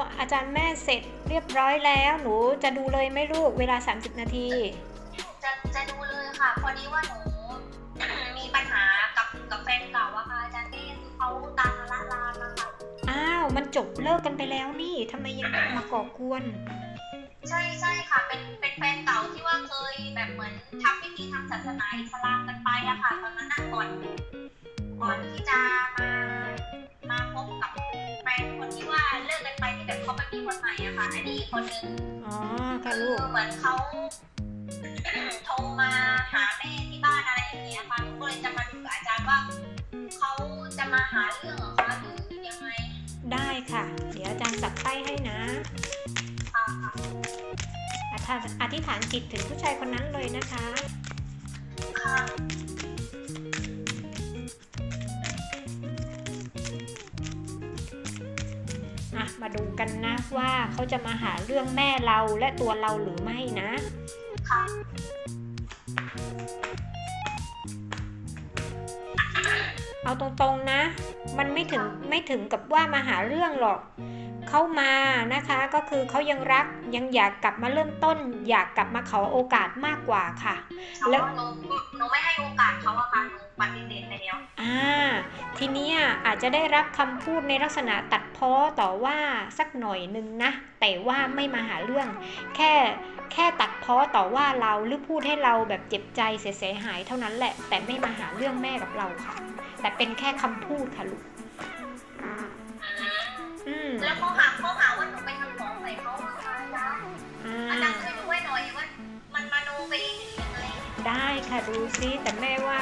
หนูอาจารย์แม่เสร็จเรียบร้อยแล้ว หนูจะดูเลยไหม่ลูกเวลา 30 นาที จะจะดูเลยค่ะ พอดีว่าหนูมีปัญหากับกับแฟนเก่าอะค่ะอาจารย์เต้คือเขาตามมาละลานนะคะอ้าวมันจบเลิกกันไปแล้วนี่ทำไมยังมาก่อกวน ใช่ใช่ค่ะ เป็นเป็นแฟนเก่าที่ว่าเคยแบบเหมือนทำพิธีทางศาสนาอิสลามกันไปอะค่ะตอนนั้นน่ะก่อนก่อนที่จะมามา แบบเขาไปมีคนใหม่อะค่ะอันนี้อีกคนนึงอ๋อค่ะคืลูอกเหมือนเขาโทรมาหาแม่ที่บ้านอะไรอย่างเงี้ยค่ะหนูก็เลยจะมาดูกับอาจารย์ว่าเขาจะมาหาเรื่องเหรอคะหรือยังไง ได้ค่ะ เดี๋ยวอาจารย์สับไพ่ให้นะค่ะอธิษอธิษฐานจิตถึงผู้ชายคนนั้นเลยนะคะค่ะ มาดูกันนะว่าเขาจะมาหาเรื่องแม่เราและตัวเราหรือไม่นะค่ะเอาตรงๆนะ มันไม่ถึงไม่ถึงกับว่ามาหาเรื่องหรอก เขามานะคะก็คือเขายังรักยังอยากกลับมาเริ่มต้น อยากกลับมาขอโอกาสมากกว่าค่ะ แล้ววหนูหนูไม่ให้โอกาสเขาอะค่ะหนู ปฏิเสธไปแล้วอ่าทีเนี้ยอาจจะได้รับคำพูดในลักษณะตัดพ้อต่อว่าสักหน่อยนึงนะ แต่ว่าไม่มาหาเรื่อง แค่แค่ตัดพ้อต่อว่าเราหรือพูดให้เราแบบเจ็บใจเสียหายเท่านั้นแหละ แต่ไม่มาหาเรื่องแม่กับเราค่ะ แต่เป็นแค่คำพูดค่ะลูก อืมแล้วเขาหาเขา ค่ะดูซิแต่แม่ว่า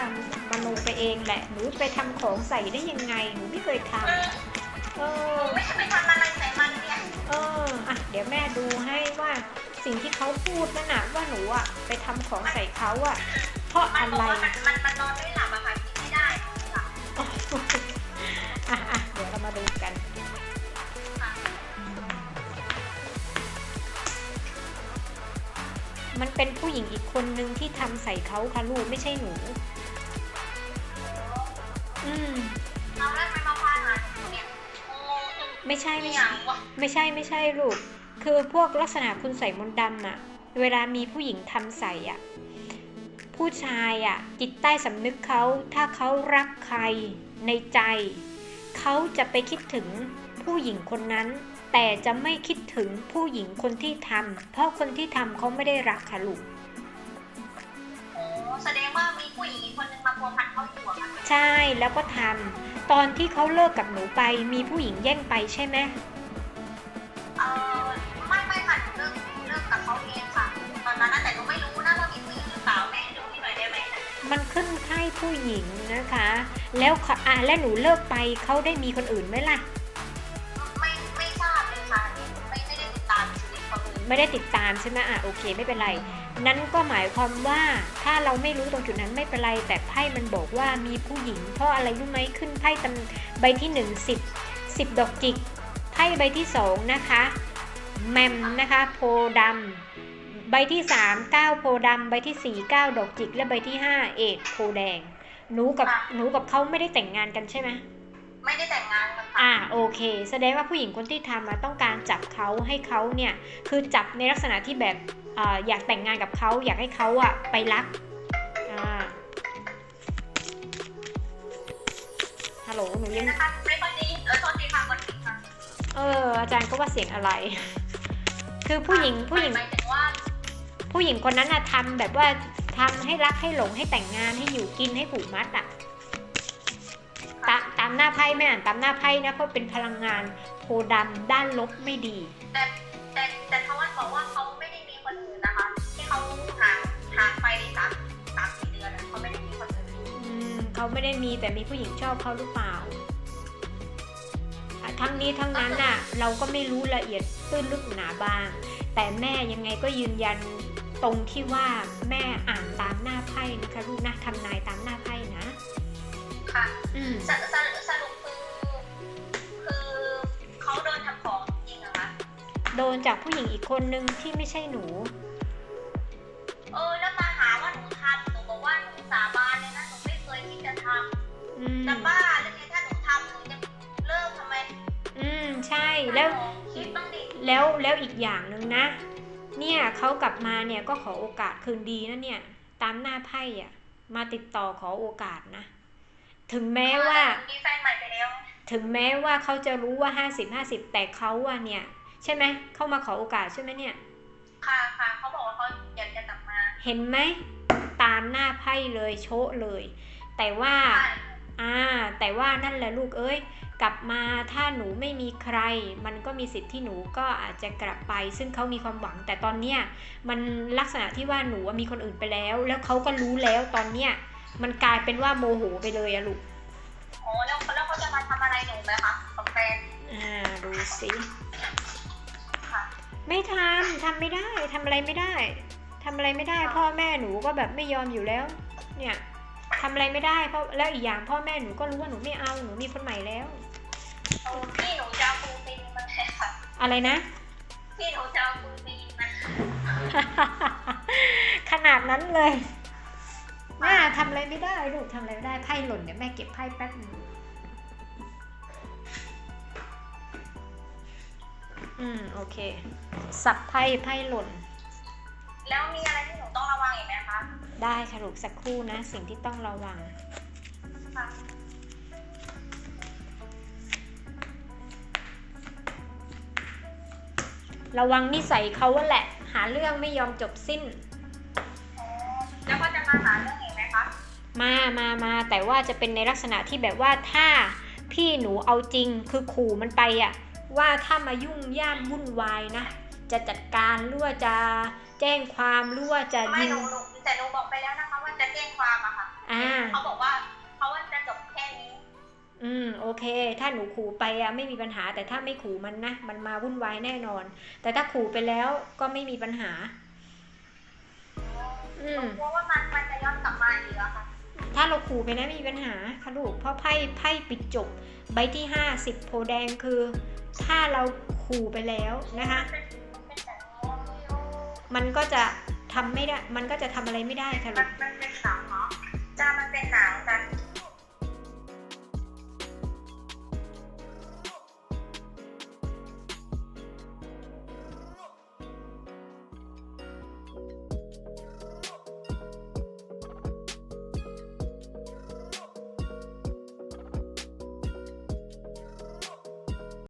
มโนไปเองแหละหนูไปทำของใส่ได้ยังไงหนูไม่เคยทำเออไม่ใช่ไปทำอะไรใส่มันเนี่ยเอออะเดี๋ยวแม่ดูให้ว่าสิ่งที่เขาพูดนั่นน่ะว่าหนูอะไปทำของใส่เขาอะเพราะอะไร มันมันนอนไม่หลับ มันเป็นผู้หญิงอีกคนนึงที่ทำใส่เขาค่ะลูกไม่ใช่หนู อืมเอาแล้วทำไมมาพาหาหนูเนี่ยโอ้ไม่ใช่ไม่อใช่ ยากวะไม่ใช่ไม่ใช่ลูก คือพวกลักษณะคุณใส่มนต์ดำอะเวลามีผู้หญิงทำใส่อะผู้ชายอะจิตใต้สำนึกเขาถ้าเขารักใครในใจ เขาจะไปคิดถึงผู้หญิงคนนั้น แต่จะไม่คิดถึงผู้หญิงคนที่ทำเพราะคนที่ทำเขาไม่ได้รักค่ะลูกโอ้แสดงว่ามีผู้หญิงอีกคนนึงมาพัวพันเขาอยู่อะค่ะใช่แล้วก็ทำตอนที่เขาเลิกกับหนูไปมีผู้หญิงแย่งไปใช่ไหมเออไม่ไม่ค่ะหนูเลิกเลิกกับเขาเองค่ะตอนนั้นนะแต่หนูไม่รู้นะว่ามีผู้หญิงหรือเปล่าแม่ดูให้หน่อยได้ไหมมันขึ้นไพ่ผู้หญิงนะคะ แล้วเขาอะแล้วหนูเลิกไปเขาได้มีคนอื่นไหมล่ะ ไม่ได้ติดตามใช่ไหมอะโอเค ไม่เป็นไร นั้นก็หมายความว่าถ้าเราไม่รู้ตรงจุดนั้นไม่เป็นไร แต่ไพ่มันบอกว่ามีผู้หญิง เพราะอะไรรู้ไหมขึ้นไพ่ตำใบที่หนึ่งสิบสิบดอกจิกไพ่ใบที่สองนะคะแมมนะคะโพธิ์ดำใบที่สามเก้าโพธิ์ดำใบที่สี่เก้าดอกจิก และใบที่ห้าเอ็ดโพแดงหนูกับหนูกับเขาไม่ได้แต่งงานกันใช่ไหม ไม่ได้แต่งงานกันค่ะอ่าโอเค แสดงว่าผู้หญิงคนที่ทำมาต้องการจับเขาให้เขาเนี่ยคือจับในลักษณะที่แบบอ่าอยากแต่งงานกับเขาอยากให้เขาอะไปรักอ่าฮัลโหลหนูยังนะคะไม่พอดีเออโทษทีค่ะคนผิดค่ะเอออาจารย์ก็ว่าเสียงอะไร คือผู้หญิงผู้หญิง หมายถึงว่าผู้หญิงคนนั้นอะทำแบบว่าทำให้รักให้หลงให้แต่งงานให้อยู่กินให้ผูกมัดอะตาตามหน้าไพ่ไม่อ่านตามหน้าไพ่นะเพราะเป็นพลังงานโพธิ์ดำด้านลบไม่ดี แต่แต่แต่ทวันบอกว่าเขาไม่ได้มีคนอื่นนะคะ ที่เขาห่างห่างไปสามสามสี่เดือนอะเขาไม่ได้มีคนอื่นอืมเขาไม่ได้มีแต่มีผู้หญิงชอบเขาหรือเปล่าอะทั้งนี้ทั้งนั้นน่ะ เราก็ไม่รู้ละเอียดตื้นลึกหนาบาง แต่แม่ยังไงก็ยืนยันตรงที่ว่าแม่อ่านตามหน้าไพ่นะคะลูกนะทำนายตามหน้าไพ่นะ ค่ะอืมสรุปสรุปคือคือเขาโดนทำของจริงเหรอคะโดนจากผู้หญิงอีกคนนึงที่ไม่ใช่หนู เออแล้วมาหาว่าหนูทำหนูบอกว่าหนูสาบานเลยนะหนูไม่เคยที่จะทอืมำจะบ้าหรือไงถ้าหนูทำหนูจะเลิกทำไมอืมใช่แล้ว คิดบ้างดิแล้วแล้วอีกอย่างหนึ่งนะ เนี่ยเขากลับมาเนี่ยก็ขอโอกาสคืนดีนะเนี่ย ตามหน้าไพ่อะมาติดต่อขอโอกาสนะ ถึงแม้ว่า มีแฟนใหม่ไปแล้ว ถึงแม้ว่าเขาจะรู้ว่าห้าสิบห้าสิบแต่เขาอะเนี่ย ใช่ไหมเข้ามาขอโอกาสใช่ไหมเนี่ย ค่ะค่ะเขาบอกว่าเขาอยากจะกลับมา เห็นไหมตามหน้าไพ่เลยโชะเลย แต่ว่าใช่อ่าแต่ว่านั่นแหละลูกเอ้ย กลับมาถ้าหนูไม่มีใคร มันก็มีสิทธิ์ที่หนูก็อาจจะกลับไป ซึ่งเขามีความหวัง แต่ตอนเนี้ยมันลักษณะที่ว่าหนูอะมีคนอื่นไปแล้ว แล้วเขาก็รู้แล้วตอนเนี้ย มันกลายเป็นว่าโมโหไปเลยอะลูกโอ้แล้วแล้วเขาจะมาทำอะไรหนูไหมคะกับแฟนอ่าดูสิค่ะไม่ทำทำไม่ได้ทำอะไรไม่ได้ทำอะไรไม่ได้ พ่อแม่หนูก็แบบไม่ยอมอยู่แล้ว เนี่ยทำอะไรไม่ได้เพราะแล้วอีกอย่างพ่อแม่หนูก็รู้ว่าหนูไม่เอาหนูมีคนใหม่แล้วโอ้พี่หนูจะเอาปูปีนมาเลยค่ะอะไรนะพี่หนูจะเอาปูปีนมาขนาดนั้นเลย น่าทำอะไรไม่ได้ลูกทำอะไรไม่ได้ไพ่หล่นเนี่ยแม่เก็บไพ่แป๊บหนึงอืมโอเค สับไพ่ไพ่หล่น แล้วมีอะไรที่หนูต้องระวังอีกไหมคะ ได้ค่ะลูกสักครู่นะ สิ่งที่ต้องระวังค่ะระวังนิสัยเขาว่าแหละ หาเรื่องไม่ยอมจบสิ้น มามามาแต่ว่าจะเป็นในลักษณะที่แบบว่าถ้าพี่หนูเอาจริงคือขู่มันไปอะว่าถ้ามายุ่งย่ามวุ่นวายนะ จะจัดการหรือว่าจะแจ้งความหรือว่าจะไม่ยิงหนูหนูแต่หนูบอกไปแล้วนะคะว่าจะแจ้งความอะค่ะอ่าเขาบอกว่าเขาว่าจะจบแค่นี้ อืมโอเค ถ้าหนูขู่ไปอะไม่มีปัญหา แต่ถ้าไม่ขู่มันนะมันมาวุ่นวายแน่นอน แต่ถ้าขู่ไปแล้วก็ไม่มีปัญหา อืหนูมกลัวว่ามันมันจะย้อนกลับมาอีกอะค่ะ ถ้าเราขู่ไปนะมีปัญหาค่ะลูกเพราะไพ่ไพ่ปิดจบ ใบที่ห้าสิบโพแดงคือ ถ้าเราขู่ไปแล้วนะคะ มันก็จะทำไม่ได้ มันก็จะทำอะไรไม่ได้ค่ะลูกมันเป็นหนังเนาะจ้ามันเป็นหนัง